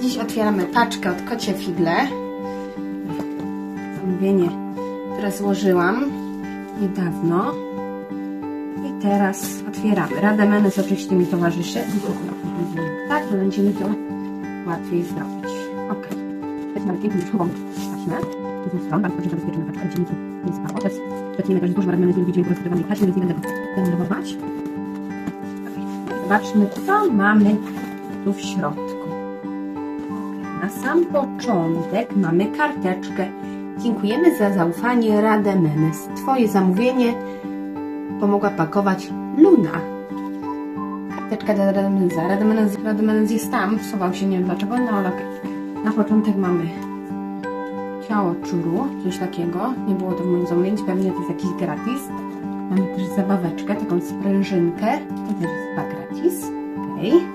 Dziś otwieramy paczkę od Kocie Figle. Zamówienie, które złożyłam niedawno. I teraz otwieramy. Rademenes oczywiście mi towarzyszy. Tak, bo będzie mi to łatwiej zrobić. Ok. Z bardzo dobrze zabezpieczone paczka. Teraz nie więc nie będę. Zobaczmy, co mamy tu w środku. Na sam początek mamy karteczkę. Dziękujemy za zaufanie Rademenes. Twoje zamówienie pomogła pakować Luna. Karteczka dla Rademenesa. Rademenes, Rademenes jest tam, schował się, nie wiem dlaczego, no ale. Na początek mamy ciało czuru, coś takiego. Nie było to w moim zamówieniu, pewnie to jest jakiś gratis. Mamy też zabaweczkę, taką sprężynkę. To też jest chyba gratis. Okej, super.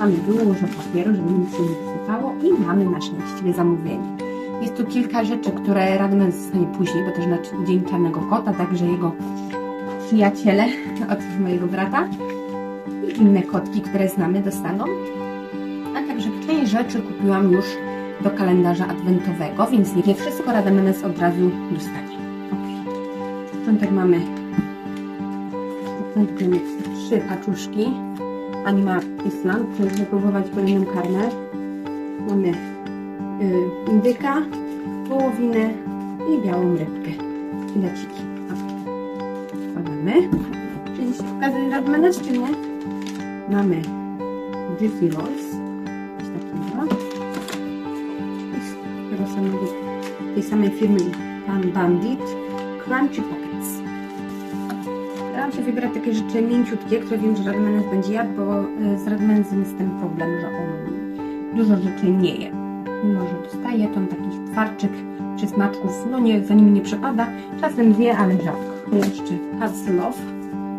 Mamy dużo papieru, żeby nic się nie wysypało i mamy nasze właściwie zamówienie. Jest tu kilka rzeczy, które Radmen zostanie później, bo też na Dzień Czarnego Kota, także jego przyjaciele od mojego brata i inne kotki, które znamy, dostaną. A także część rzeczy kupiłam już do kalendarza adwentowego, więc nie wszystko Radamenes od razu dostanie. Okay. Początek mamy, początek mamy trzy paczuszki. Anima Island, żeby wypróbować kolejną karmę. Mamy y, indyka, wołowinę i białą rybkę. Fileciki. Wkładamy. Czy dziś pokazać Radmenes, czy nie? Mamy Juicy Rolls. Coś takiego. I z tego samego, tej samej firmy Pan Bandit Crunchy Pockets. Staram się wybierać takie rzeczy mięciutkie, które wiem, że Radmenes będzie jadł, bo y, z Radmenesem jest ten problem, że on dużo rzeczy nie je. Mimo, że dostaje, to on takich twarczyk czy smaczków, no nie, za nimi nie przepada. Czasem wie, ale rzadko. Jeszcze Hazelow,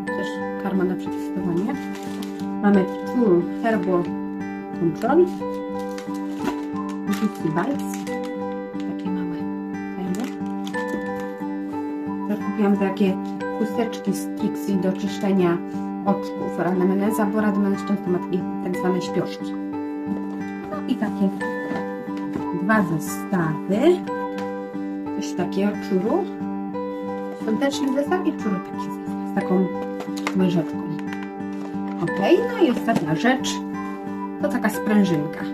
też karma na przetestowanie. Mamy True Herbal Control. Juicy Bites. Takie małe fajne. Też kupiłam takie chusteczki z Trixie do czyszczenia oczków Radmenesa, bo Radmenes często ma takie tak zwane śpioszki. No i takie dwa zestawy. Coś takiego czuru. Świąteczny zestaw i czuru taki zestaw z taką łyżeczką. Ok, no i ostatnia rzecz to taka sprężynka.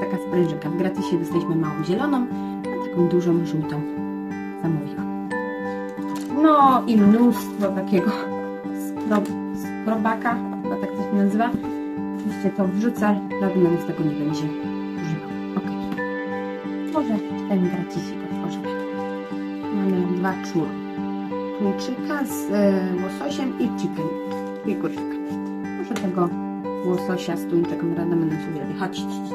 Taka sprężynka. W gratisie dostaliśmy małą zieloną, a taką dużą żółtą zamówiłam. No i mnóstwo takiego skrob, skrobaka, chyba tak to się nazywa. Oczywiście to wrzucę, żaden z tego nie będzie używał. Ok. Może ten gratisik otworzymy. Mamy dwa czur. Tuńczyka z e, łososiem i chicken. I. Może tego łososia z tuńczykiem radamy na sobie. Chodź, chodź.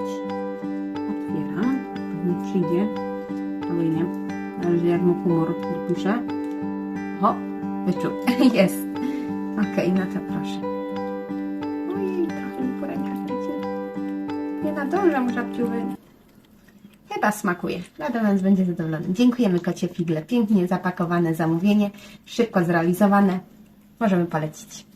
Otwieram. Pewnie przyjdzie. Ale nie. Zależy jak mu humor pisze. O, wyczuł. Jest. Okej, no to proszę. Ojej, trochę mi po rękach. Nie nadążam, żabciuły. Chyba smakuje. Radowans będzie zadowolony. Dziękujemy kocie Figle. Pięknie zapakowane zamówienie, szybko zrealizowane. Możemy polecić.